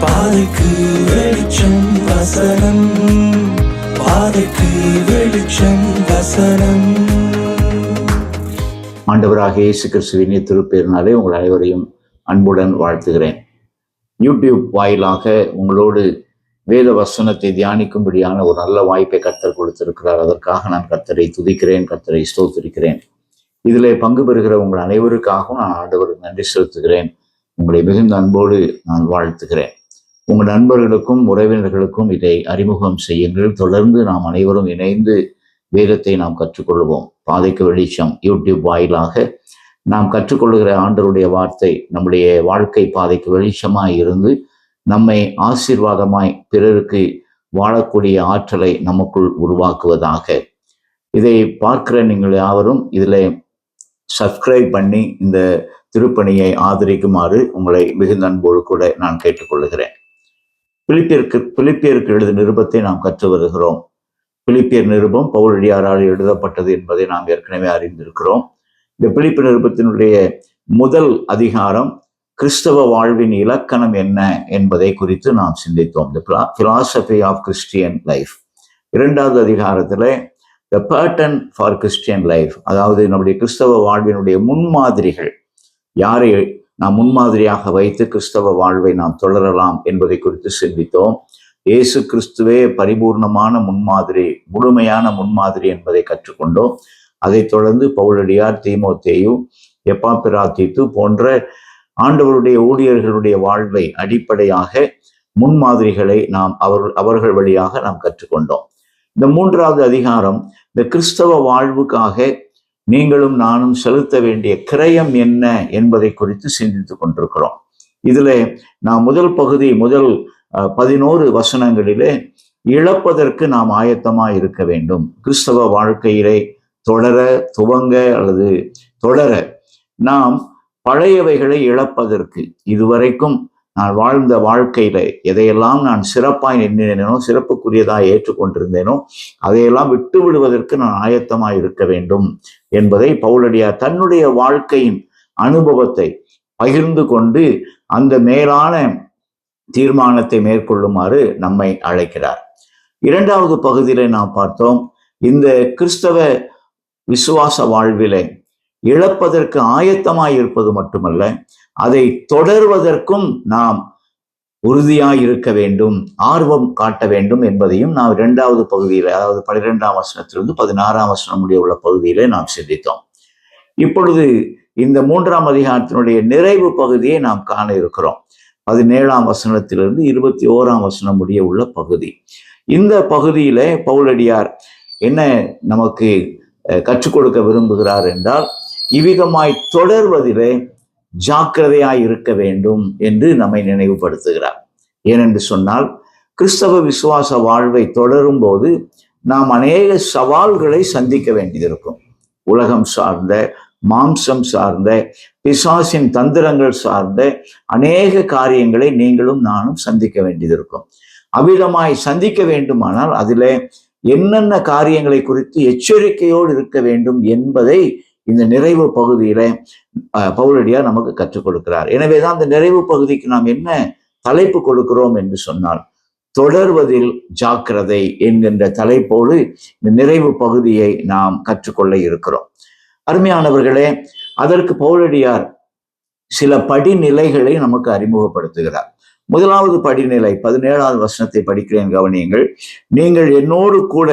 பாதைக்கு வெளிச்சம் வசனம். பாதைக்கு வெளிச்சம் வசனம். ஆண்டவராக இயேசு கிறிஸ்துவின் திருப்பெருனாலே உங்கள் அனைவரையும் அன்புடன் வாழ்த்துகிறேன். யூடியூப் வாயிலாக உங்களோடு வேத வசனத்தை தியானிக்கும்படியான ஒரு நல்ல வாய்ப்பை கர்த்தர் கொடுத்திருக்கிறார். அதற்காக நான் கர்த்தரை துதிக்கிறேன் கர்த்தரை ஸ்தோத்திருக்கிறேன். இதில் பங்கு பெறுகிற உங்கள் அனைவருக்காகவும் நான் ஆண்டவருக்கு நன்றி செலுத்துகிறேன். உங்களை மிகுந்த அன்போடு நான் வாழ்த்துகிறேன். உங்கள் நண்பர்களுக்கும் உறவினர்களுக்கும் இதை அறிமுகம் செய்யுங்கள். தொடர்ந்து நாம் அனைவரும் இணைந்து வேதத்தை நாம் கற்றுக்கொள்வோம். பாதைக்கு வெளிச்சம் யூடியூப் வாயிலாக நாம் கற்றுக்கொள்கிற ஆண்டருடைய வார்த்தை நம்முடைய வாழ்க்கை பாதைக்கு வெளிச்சமாய் இருந்து நம்மை ஆசீர்வாதமாய் பிறருக்கு வாழக்கூடிய ஆற்றலை நமக்குள் உருவாக்குவதாக. இதை பார்க்கிற நீங்கள் யாவரும் இதில் சப்ஸ்கிரைப் பண்ணி இந்த திருப்பணியை ஆதரிக்குமாறு உங்களை மிகுந்த அன்போடு கூட நான் கேட்டுக்கொள்கிறேன். பிலிப்பியருக்கு பிலிப்பியருக்கு எழுத நிருபத்தை நாம் கற்று வருகிறோம். பிலிப்பியர் நிருபம் பவுலடியாரால் எழுதப்பட்டது என்பதை நாம் ஏற்கனவே அறிந்திருக்கிறோம். இந்த பிலிப்பு நிருபத்தினுடைய முதல் அதிகாரம் கிறிஸ்தவ வாழ்வின் இலக்கணம் என்ன என்பதை குறித்து நாம் சிந்தித்தோம். The philosophy of Christian life இரண்டாவது அதிகாரத்தில் the pattern for Christian life அதாவது நம்முடைய கிறிஸ்தவ வாழ்வினுடைய முன்மாதிரிகள் யாரை நாம் முன்மாதிரியாக வைத்து கிறிஸ்தவ வாழ்வை நாம் தொடரலாம் என்பதை குறித்து சிந்தித்தோம். இயேசு கிறிஸ்துவே பரிபூர்ணமான முன்மாதிரி முழுமையான முன்மாதிரி என்பதை கற்றுக்கொண்டோம். அதைத் தொடர்ந்து பவுலடியார் தீமோத்தேயு எப்பாபிராத்தித்து போன்ற ஆண்டவருடைய ஊழியர்களுடைய வாழ்வை அடிப்படையாக முன்மாதிரிகளை நாம் அவர் அவர்கள் வழியாக நாம் கற்றுக்கொண்டோம். இந்த மூன்றாவது அதிகாரம் இந்த கிறிஸ்தவ வாழ்வுக்காக நீங்களும் நானும் செலுத்த வேண்டிய கிரயம் என்ன என்பதை குறித்து சிந்தித்து கொண்டிருக்கிறோம். இதுல நான் முதல் பகுதி முதல் அஹ், பதினோரு வசனங்களிலே இழப்பதற்கு நாம் ஆயத்தமா இருக்க வேண்டும். கிறிஸ்தவ வாழ்க்கையிலே தொடர துவங்க அல்லது தொடர நாம் பழையவைகளை இழப்பதற்கு இதுவரைக்கும் நான் வாழ்ந்த வாழ்க்கையில எதையெல்லாம் நான் சிறப்பாய் நின்றினேனோ சிறப்புக்குரியதாக ஏற்றுக்கொண்டிருந்தேனோ அதையெல்லாம் விட்டு விடுவதற்கு நான் ஆயத்தமாய் இருக்க வேண்டும் என்பதை பவுலடியார் தன்னுடைய வாழ்க்கையின் அனுபவத்தை பகிர்ந்து கொண்டு அந்த மேலான தீர்மானத்தை மேற்கொள்ளுமாறு நம்மை அழைக்கிறார். இரண்டாவது பகுதியில நாம் பார்த்தோம் இந்த கிறிஸ்தவ விசுவாச வாழ்விலே இழப்பதற்கு ஆயத்தமாய் இருப்பது மட்டுமல்ல அதை தொடர்வதற்கும் நாம் உறுதியாய் இருக்க வேண்டும் ஆர்வம் காட்ட வேண்டும் என்பதையும் நாம் இரண்டாவது பகுதியில் அதாவது பனிரெண்டாம் வசனத்திலிருந்து பதினாறாம் வசனம் முடிய உள்ள பகுதியிலே நாம் சிந்தித்தோம். இப்பொழுது இந்த மூன்றாம் அதிகாரத்தினுடைய நிறைவு பகுதியை நாம் காண இருக்கிறோம். பதினேழாம் வசனத்திலிருந்து இருபத்தி ஓராம் வசனம் முடிய உள்ள பகுதி. இந்த பகுதியில பவுலடியார் என்ன நமக்கு கற்றுக் கொடுக்க விரும்புகிறார் என்றால் இவ்விதமாய் தொடர்வதிலே ஜாக்கிரதையாய் இருக்க வேண்டும் என்று நம்மை நினைவுபடுத்துகிறார். ஏனென்று சொன்னால் கிறிஸ்தவ விசுவாச வாழ்வை தொடரும் போது நாம் அநேக சவால்களை சந்திக்க வேண்டியிருக்கும். உலகம் சார்ந்த மாம்சம் சார்ந்த பிசாசின் தந்திரங்கள் சார்ந்த அநேக காரியங்களை நீங்களும் நானும் சந்திக்க வேண்டியதிருக்கும் அவ்விதமாய் சந்திக்க வேண்டுமானால் அதிலே என்னென்ன காரியங்களை குறித்து எச்சரிக்கையோடு இருக்க வேண்டும் என்பதை இந்த நிறைவு பகுதியில பவுலடியார் நமக்கு கற்றுக் கொடுக்கிறார். எனவேதான் அந்த நிறைவு பகுதிக்கு நாம் என்ன தலைப்பு கொடுக்கிறோம் என்று சொன்னால் தொடர்வதில் ஜாக்கிரதை என்கின்ற தலைப்போடு இந்த நிறைவு பகுதியை நாம் கற்றுக்கொள்ள இருக்கிறோம். அருமையானவர்களே அதற்கு பவுலடியார் சில படிநிலைகளை நமக்கு அறிமுகப்படுத்துகிறார். முதலாவது படிநிலை பதினேழாவது வசனத்தை படிக்கிறேன் கவனியுங்கள். நீங்கள் என்னோடு கூட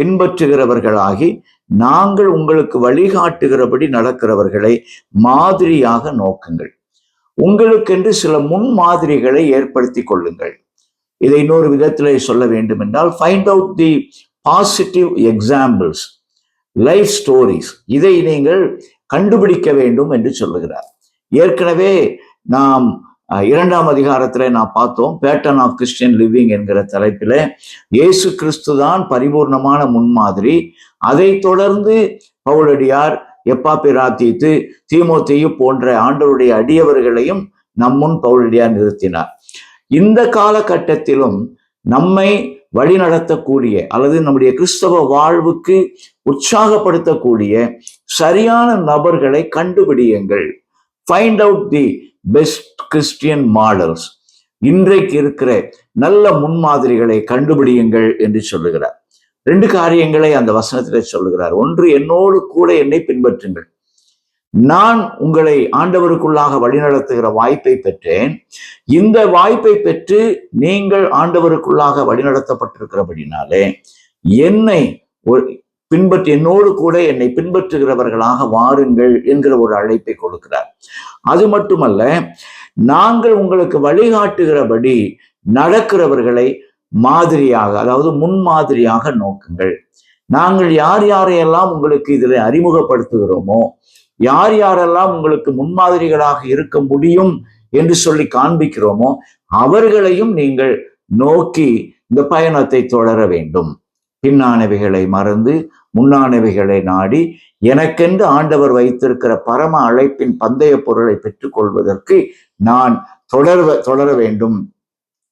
பின்பற்றுகிறவர்களாகி நாங்கள் உங்களுக்கு வழிகாட்டுகிறபடி நடக்கிறவர்களை மாதிரியாக நோக்குங்கள். உங்களுக்கென்று சில முன்மாதிரிகளை ஏற்படுத்தி கொள்ளுங்கள். இதை இன்னொரு விதத்தில் சொல்ல வேண்டும் என்றால் find out the positive examples life stories இதை நீங்கள் கண்டுபிடிக்க வேண்டும் என்று சொல்லுகிறார். ஏற்கனவே நாம் இரண்டாம் அதிகாரத்திலே நான் பார்த்தோம் பேட்டன் ஆஃப் கிறிஸ்டியன் லிவிங் என்கிற தலைப்பில இயேசு கிறிஸ்து தான் பரிபூர்ணமான முன்மாதிரி. அதை தொடர்ந்து பவுலடியார் எப்பா பிராத்தித்து போன்ற ஆண்டவருடைய அடியவர்களையும் நம்முன் பவுலடியார் நிறுத்தினார். இந்த காலகட்டத்திலும் நம்மை வழிநடத்தக்கூடிய அல்லது நம்முடைய கிறிஸ்தவ வாழ்வுக்கு உற்சாகப்படுத்தக்கூடிய சரியான நபர்களை கண்டுபிடியுங்கள். Find out the best Christian models இன்றைக்கு இருக்கிற நல்ல முன்மாதிரிகளை கண்டுபிடியுங்கள் என்று சொல்லுகிறார். ரெண்டு காரியங்களை அந்த வசனத்திலே சொல்லுகிறார். ஒன்று என்னோடு கூட என்னை பின்பற்றுங்கள். நான் உங்களை ஆண்டவருக்குள்ளாக வழிநடத்துகிற வாய்ப்பை பெற்றேன். இந்த வாய்ப்பை பெற்று நீங்கள் ஆண்டவருக்குள்ளாக வழிநடத்தப்பட்டிருக்கிறபடினாலே என்னை பின்பற்றி என்னோடு கூட என்னை பின்பற்றுகிறவர்களாக வாருங்கள் என்கிற ஒரு அழைப்பை கொடுக்கிறார். அது மட்டுமல்ல நாங்கள் உங்களுக்கு வழிகாட்டுகிறபடி நடக்கிறவர்களை மாதிரியாக அதாவது முன்மாதிரியாக நோக்குங்கள். நாங்கள் யார் யாரையெல்லாம் உங்களுக்கு இதில் அறிமுகப்படுத்துகிறோமோ யார் யாரெல்லாம் உங்களுக்கு முன்மாதிரிகளாக இருக்க முடியும் என்று சொல்லி காண்பிக்கிறோமோ அவர்களையும் நீங்கள் நோக்கி இந்த பயணத்தை தொடர வேண்டும். பின்னானவைகளை மறந்து முன்னானவைகளை நாடி எனக்கென்று ஆண்டவர் வைத்திருக்கிற பரம அழைப்பின் பந்தய பொருளை பெற்றுக்கொள்வதற்கு நான் தொடர தொடர வேண்டும்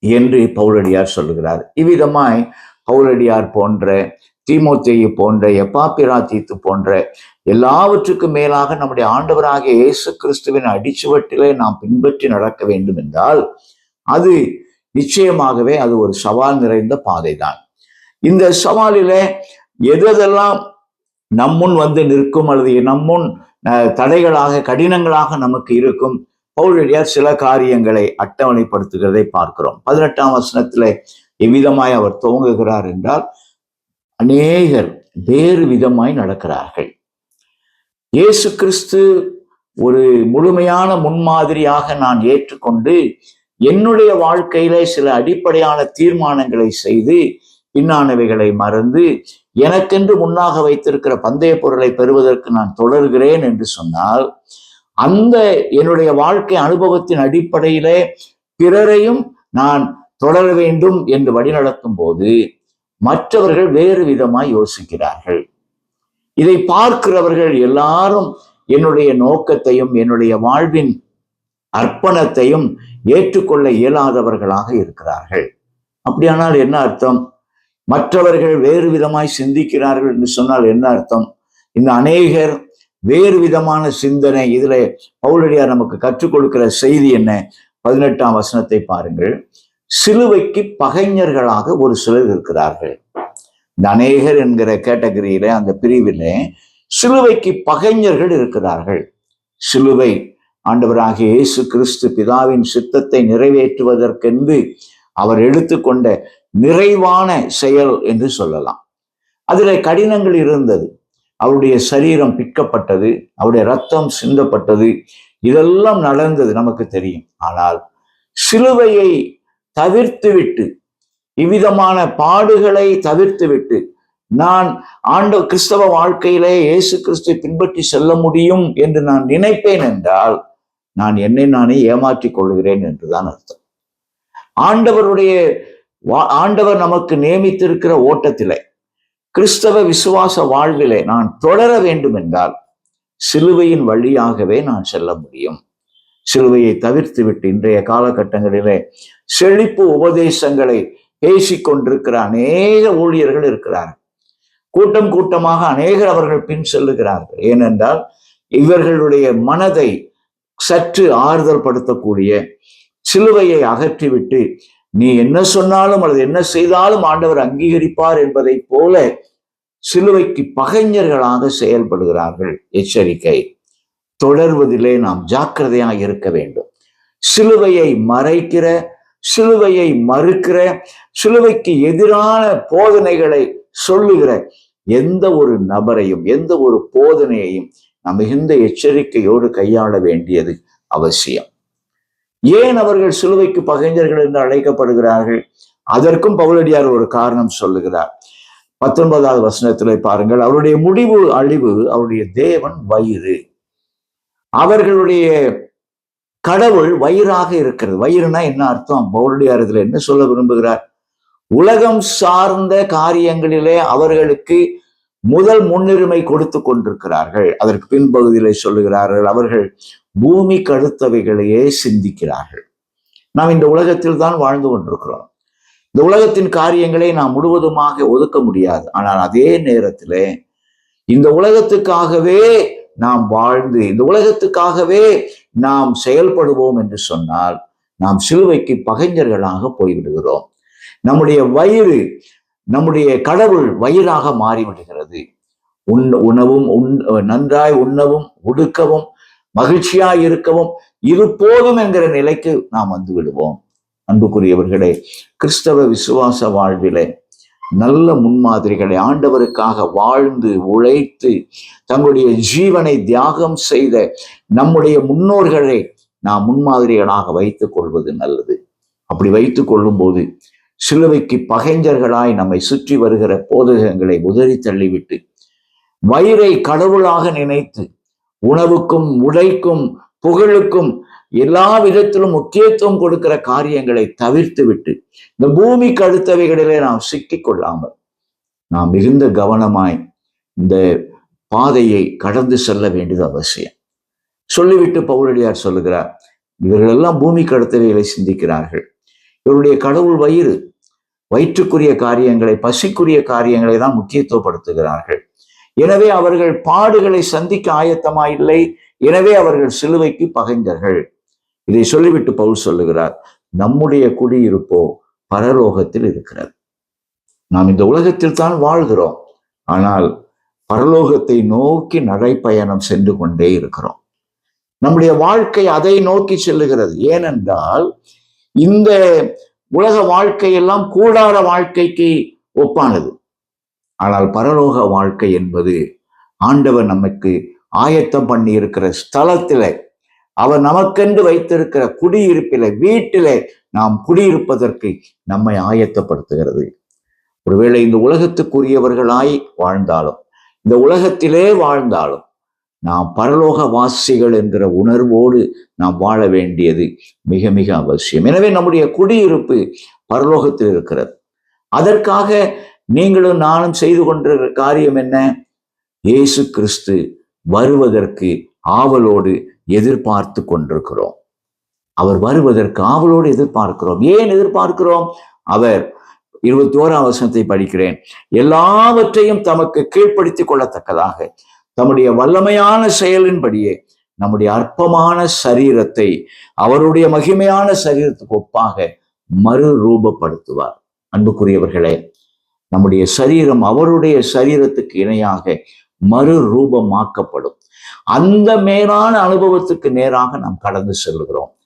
என்று பௌரடியார் சொல்லுகிறார். இவ்விதமாய் பௌரடியார் போன்ற தீமோத்தேயு போன்ற எப்பாப்பிராத்தீத்து போன்ற எல்லாவற்றுக்கும் மேலாக நம்முடைய ஆண்டவராகிய இயேசு கிறிஸ்துவின் அடிச்சுவட்டிலே நாம் பின்பற்றி நடக்க வேண்டும் என்றால் அது நிச்சயமாகவே அது ஒரு சவால் நிறைந்த பாதைதான். இந்த சவாலிலே எதெல்லாம் நம்முன் வந்து நிற்கும் அல்லது நம்முன் அஹ், தடைகளாக கடினங்களாக நமக்கு இருக்கும் பவுலடியார் சில காரியங்களை அட்டவணைப்படுத்துகிறதை பார்க்கிறோம். பதினெட்டாம் வசனத்தில் எவ்விதமாய் அவர் துவங்குகிறார் என்றால் அநேகர் வேறு விதமாய் நடக்கிறார்கள். இயேசு கிறிஸ்து ஒரு முழுமையான முன்மாதிரியாக நான் ஏற்றுக்கொண்டு என்னுடைய வாழ்க்கையில சில அடிப்படையான தீர்மானங்களை செய்து பின்னானவைகளை மறந்து எனக்கென்று முன்னாக வைத்திருக்கிற பந்தய பொருளை பெறுவதற்கு நான் தொடர்கிறேன் என்று சொன்னால் அந்த என்னுடைய வாழ்க்கை அனுபவத்தின் அடிப்படையிலே பிறரையும் நான் தொடர வேண்டும் என்று வழிநடத்தும் போது மற்றவர்கள் வேறு விதமாய் யோசிக்கிறார்கள். இதை பார்க்கிறவர்கள் எல்லாரும் என்னுடைய நோக்கத்தையும் என்னுடைய வாழ்வின் அர்ப்பணத்தையும் ஏற்றுக்கொள்ள இயலாதவர்களாக இருக்கிறார்கள். அப்படியானால் என்ன அர்த்தம்? மற்றவர்கள் வேறு விதமாய் சிந்திக்கிறார்கள் என்று சொன்னால் என்ன அர்த்தம்? இந்த அநேகர் வேறு விதமான சிந்தனை. இதுல பவுலடியார் நமக்கு கற்றுக் கொடுக்கிற செய்தி என்ன? பதினெட்டாம் வசனத்தை பாருங்கள். சிலுவைக்கு பகைஞர்களாக ஒரு சிலர் இருக்கிறார்கள். இந்த அநேகர் என்கிற கேட்டகரியில அந்த பிரிவிலே சிலுவைக்கு பகைஞர்கள் இருக்கிறார்கள். சிலுவை ஆண்டவராகிய இயேசு கிறிஸ்து பிதாவின் சித்தத்தை நிறைவேற்றுவதற்கென்று அவர் எடுத்துக்கொண்ட நிறைவான செயல் என்று சொல்லலாம். அதில் கடினங்கள் இருந்தது. அவருடைய சரீரம் பிற்கப்பட்டது அவருடைய ரத்தம் சிந்தப்பட்டது இதெல்லாம் நடந்தது நமக்கு தெரியும். ஆனால் சிலுவையை தவிர்த்துவிட்டு இவ்விதமான பாடுகளை தவிர்த்துவிட்டு நான் ஆண்ட கிறிஸ்தவ வாழ்க்கையிலே இயேசு கிறிஸ்துவை பின்பற்றி செல்ல முடியும் என்று நான் நினைப்பேன் என்றால் நான் என்னை நானே ஏமாற்றிக் கொள்கிறேன் என்றுதான் அர்த்தம். ஆண்டவருடைய ஆண்டவர் நமக்கு நியமித்திருக்கிற ஓட்டத்திலே கிறிஸ்தவ விசுவாச வாழ்விலே நான் தொடர வேண்டும் என்றால் சிலுவையின் வழியாகவே நான் செல்ல முடியும். சிலுவையை தவிர்த்துவிட்டு இன்றைய காலகட்டங்களிலே செழிப்பு உபதேசங்களை பேசிக் கொண்டிருக்கிற அநேக ஊழியர்கள் இருக்கிறார்கள். கூட்டம் கூட்டமாக அநேகர் அவர்கள் பின் செல்லுகிறார்கள். ஏனென்றால் இவர்களுடைய மனதை சற்று ஆறுதல் படுத்தக்கூடிய சிலுவையை அகற்றிவிட்டு நீ என்ன சொன்னாலும் அல்லது என்ன செய்தாலும் ஆண்டவர் அங்கீகரிப்பார் என்பதைப் போல சிலுவைக்கு பகைஞர்களாக செயல்படுகிறார்கள். எச்சரிக்கை. தொடர்வதிலே நாம் ஜாக்கிரதையாக இருக்க வேண்டும். சிலுவையை மறைக்கிற சிலுவையை மறுக்கிற சிலுவைக்கு எதிரான போதனைகளை சொல்லுகிற எந்த ஒரு நபரையும் எந்த ஒரு போதனையையும் நாம் மிகுந்த எச்சரிக்கையோடு கையாள வேண்டியது அவசியம். ஏன் அவர்கள் சிலுவைக்கு பகைஞர்கள் என்று அழைக்கப்படுகிறார்கள்? அதற்கும் பவுலடியார் ஒரு காரணம் சொல்லுகிறார். பத்தொன்பதாவது வசனத்திலே பாருங்கள். அவருடைய முடிவு அழிவு அவருடைய தேவன் வயிறு. அவர்களுடைய கடவுள் வயிறாக இருக்கிறது. வயிறுனா என்ன அர்த்தம்? பவுலடியார் இதுல என்ன சொல்ல விரும்புகிறார்? உலகம் சார்ந்த காரியங்களிலே அவர்களுக்கு முதல் முன்னுரிமை கொடுத்து கொண்டிருக்கிறார்கள். அதற்கு பின்பகுதியிலே சொல்லுகிறார்கள் அவர்கள் பூமிக்கு அடுத்தவைகளையே சிந்திக்கிறார்கள். நாம் இந்த உலகத்தில் தான் வாழ்ந்து கொண்டிருக்கிறோம். இந்த உலகத்தின் காரியங்களை நாம் முழுவதுமாக ஒதுக்க முடியாது. ஆனால் அதே நேரத்திலே இந்த உலகத்துக்காகவே நாம் வாழ்ந்து இந்த உலகத்துக்காகவே நாம் செயல்படுவோம் என்று சொன்னால் நாம் சிலுவைக்கு பகைஞர்களாக போய்விடுகிறோம். நம்முடைய வயிறு நம்முடைய கடவுள் வயிறாக மாறிவிடுகிறது உண் உணவும் உண் நன்றாய் உண்ணவும் உடுக்கவும் மகிழ்ச்சியாய் இருக்கவும் இது போதும் என்கிற நிலைக்கு நாம் வந்து விடுவோம். அன்புக்குரியவர்களே கிறிஸ்தவ விசுவாச வாழ்விலே நல்ல முன்மாதிரிகளை ஆண்டவருக்காக வாழ்ந்து உழைத்து தங்களுடைய ஜீவனை தியாகம் செய்த நம்முடைய முன்னோர்களை நாம் முன்மாதிரிகளாக வைத்துக் கொள்வது நல்லது. அப்படி வைத்துக் கொள்ளும் போது சிலுவைக்கு பகைஞர்களாய் நம்மை சுற்றி வருகிற போதகங்களை உதறி தள்ளிவிட்டு வயிறை கடவுளாக நினைத்து உணவுக்கும் உடைக்கும் புகழுக்கும் எல்லா விதத்திலும் முக்கியத்துவம் கொடுக்கிற காரியங்களை தவிர்த்து விட்டு இந்த பூமிக்கு அடுத்தவைகளிலே நாம் சிக்கிக் கொள்ளாமல் நாம் மிகுந்த கவனமாய் இந்த பாதையை கடந்து செல்ல வேண்டியது அவசியம். சொல்லிவிட்டு பவுரடியார் சொல்லுகிறார் இவர்களெல்லாம் பூமிக்கு அடுத்தவைகளை சிந்திக்கிறார்கள். இவருடைய கடவுள் வயிறு வயிற்றுக்குரிய காரியங்களை பசிக்குரிய காரியங்களை தான் முக்கியத்துவப்படுத்துகிறார்கள். எனவே அவர்கள் பாடுகளை சந்திக்க ஆயத்தமா இல்லை எனவே அவர்கள் சிலுவைக்கு பகைஞர்கள். இதை சொல்லிவிட்டு பவுல் சொல்லுகிறார் நம்முடைய குடியிருப்போ பரலோகத்தில் இருக்கிறது. நாம் இந்த உலகத்தில் தான் வாழ்கிறோம். ஆனால் பரலோகத்தை நோக்கி நடைப்பயணம் சென்று கொண்டே இருக்கிறோம். நம்முடைய வாழ்க்கை அதை நோக்கி செல்லுகிறது. ஏனென்றால் இந்த உலக வாழ்க்கையெல்லாம் கூடார வாழ்க்கைக்கு ஒப்பானது. ஆனால் பரலோக வாழ்க்கை என்பது ஆண்டவர் நமக்கு ஆயத்தம் பண்ணி இருக்கிற ஸ்தலத்திலே அவர் நமக்கென்று வைத்திருக்கிற குடியிருப்பில வீட்டில நாம் குடியிருப்பதற்கு நம்மை ஆயத்தப்படுத்துகிறது. ஒருவேளை இந்த உலகத்துக்குரியவர்களாய் வாழ்ந்தாலும் இந்த உலகத்திலே வாழ்ந்தாலும் நாம் பரலோக வாசிகள் என்கிற உணர்வோடு நாம் வாழ வேண்டியது மிக மிக அவசியம். எனவே நம்முடைய குடியிருப்பு பரலோகத்தில் இருக்கிறது. அதற்காக நீங்களும் நானும் செய்து கொண்டிருக்கிற காரியம் என்ன? இயேசு கிறிஸ்து வருவதற்கு ஆவலோடு எதிர்பார்த்து கொண்டிருக்கிறோம். அவர் வருவதற்கு ஆவலோடு எதிர்பார்க்கிறோம். ஏன் எதிர்பார்க்கிறோம்? அவர் இருபத்தி ஓராம் வசனத்தை படிக்கிறேன். எல்லாவற்றையும் தமக்கு கீழ்ப்படுத்திக் கொள்ளத்தக்கதாக தம்முடைய வல்லமையான செயலின்படியே நம்முடைய அற்பமான சரீரத்தை அவருடைய மகிமையான சரீரத்துக்கு ஒப்பாக மறுரூபப்படுத்துவார். அன்புக்குரியவர்களே நம்முடைய சரீரம் அவருடைய சரீரத்துக்கு இணையாக மறுரூபமாக்கப்படும். அந்த மேலான அனுபவத்துக்கு நேராக நாம் கடந்து செல்கிறோம்.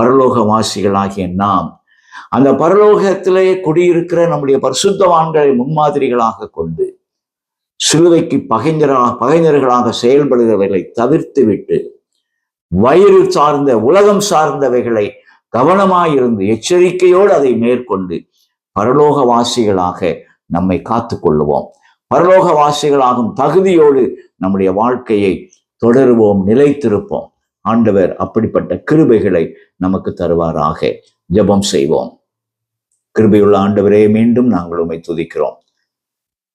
பரலோகவாசிகளாகிய நாம் அந்த பரலோகத்திலே குடியிருக்கிற நம்முடைய பரிசுத்தவான்களை முன்மாதிரிகளாக கொண்டு சிலுவைக்கு பகைஞராக பகைஞர்களாக செயல்படுகிறவர்களை தவிர்த்துவிட்டு வயிறு சார்ந்த உலகம் சார்ந்தவைகளை கவனமாயிருந்து எச்சரிக்கையோடு அதை மேற்கொண்டு பரலோகவாசிகளாக நம்மை காத்து கொள்ளுவோம் பரலோகவாசிகளாகும் தகுதியோடு நம்முடைய வாழ்க்கையை தொடருவோம் நிலைத்திருப்போம். ஆண்டவர் அப்படிப்பட்ட கிருபைகளை நமக்கு தருவாராக. ஜெபம் செய்வோம். கிருபையுள்ள ஆண்டவரே மீண்டும் நாங்கள் உண்மை துதிக்கிறோம்.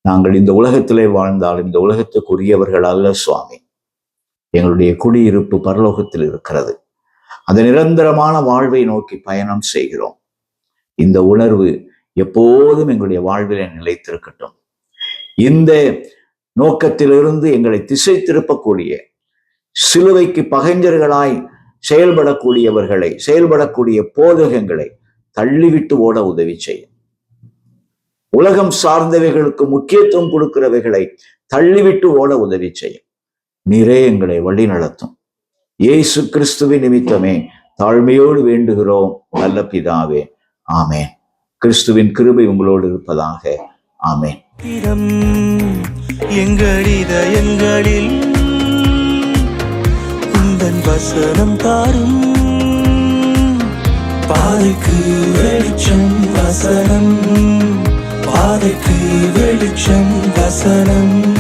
நாங்கள் இந்த உலகத்திலே வாழ்ந்தால் இந்த உலகத்துக்குரியவர்கள் அல்ல சுவாமி. எங்களுடைய குடியிருப்பு பரலோகத்தில் இருக்கிறது. அந்த நிரந்தரமான வாழ்வை நோக்கி பயணம் செய்கிறோம். இந்த உணர்வு எப்போதும் எங்களுடைய வாழ்விலே நிலைத்திருக்கட்டும். இந்த நோக்கத்திலிருந்து எங்களை திசை திருப்பக்கூடிய சிலுவைக்கு பகைஞர்களாய் செயல்படக்கூடியவர்களை செயல்படக்கூடிய போதகங்களை தள்ளிவிட்டு ஓட உதவி செய்யும். உலகம் சார்ந்தவைகளுக்கு முக்கியத்துவம் கொடுக்கிறவைகளை தள்ளிவிட்டு ஓட உதவி செய்யும். நீரே எங்களை வழி நடத்தும் இயேசு கிறிஸ்துவின் நிமித்தமே தாழ்மையோடு வேண்டுகிறோம் நல்ல பிதாவே. ஆமேன். கிறிஸ்துவின் கிருபை உங்களோடு இருப்பதாக. ஆமேன். எங்களில் உந்தன் வசனம் தாரும். பாதைக்கு வெளிச்சம் வசனம். பாதைக்கு வெளிச்சம் வசனம்.